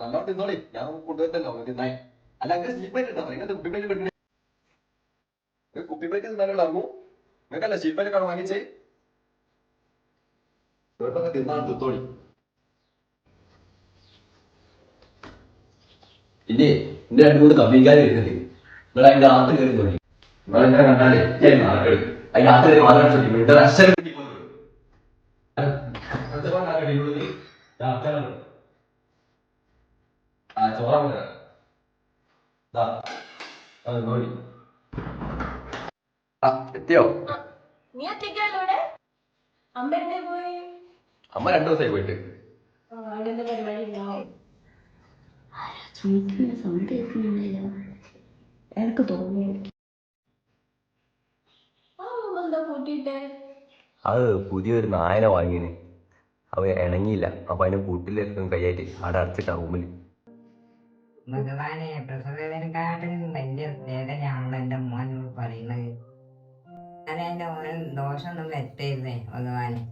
നല്ലോണം തിന്നോളി ഞാൻ കൊണ്ടുവരുന്നല്ലോ തിന്നായി അല്ല അങ്ങനെ സ്റ്റീൽ പ്ലേറ്റ് ഉണ്ടോ ഇങ്ങനത്തെ കുപ്പി പ്ലേറ്റ് കിട്ടണേ കുപ്പി പ്ലേറ്റ് തിന്നാനുള്ള ഇറങ്ങും നിങ്ങൾക്കല്ല സ്റ്റീൽ പ്ലേറ്റ് ഒക്കെ വാങ്ങിച്ചേ ഇവർക്കൊക്കെ തിന്നാണ് തിത്തോളി ഇല്ലേ? എന്റെ രണ്ടു മൂന്ന് കമ്പിക്കാർ വരുന്നുണ്ട്. നിങ്ങൾ അതിന്റെ ആത്ത് കയറി തോന്നി നിങ്ങൾ എന്നെ കണ്ടാലേ അതിന്റെ ആത്ത് മാത്രം ചോദിക്കും ഇവിടെ. അക്ഷരം ആ ചോറ ആ എത്തിയോ? നീ ഇവിടെ അമ്മ പോയി? അമ്മ രണ്ടു ദിവസമായി പോയിട്ട്. ചുമക്കുന്ന സൗണ്ട് കേൾക്കുന്നില്ലല്ലോ. എനിക്ക് തോന്നി ആ അമ്മ എന്താ കൂട്ടിയിട്ടേ അത് പുതിയൊരു നായനെ വാങ്ങിന്. അവ ഇണങ്ങിയില്ല. അപ്പൊ അതിനെ കൂട്ടിലെടുക്കും കൈയായിട്ട് അവിടെ അടച്ചിട്ട റൂമിൽ ഭഗവാനെ പ്രസവവേദനക്കാട്ടിൽ വലിയ വേദനയാണല്ലോ എന്റെ മോൻ പറയുന്നത്. എന്റെ മോൻ ദോഷമൊന്നും വരുത്തരുതേ ഭഗവാനെ.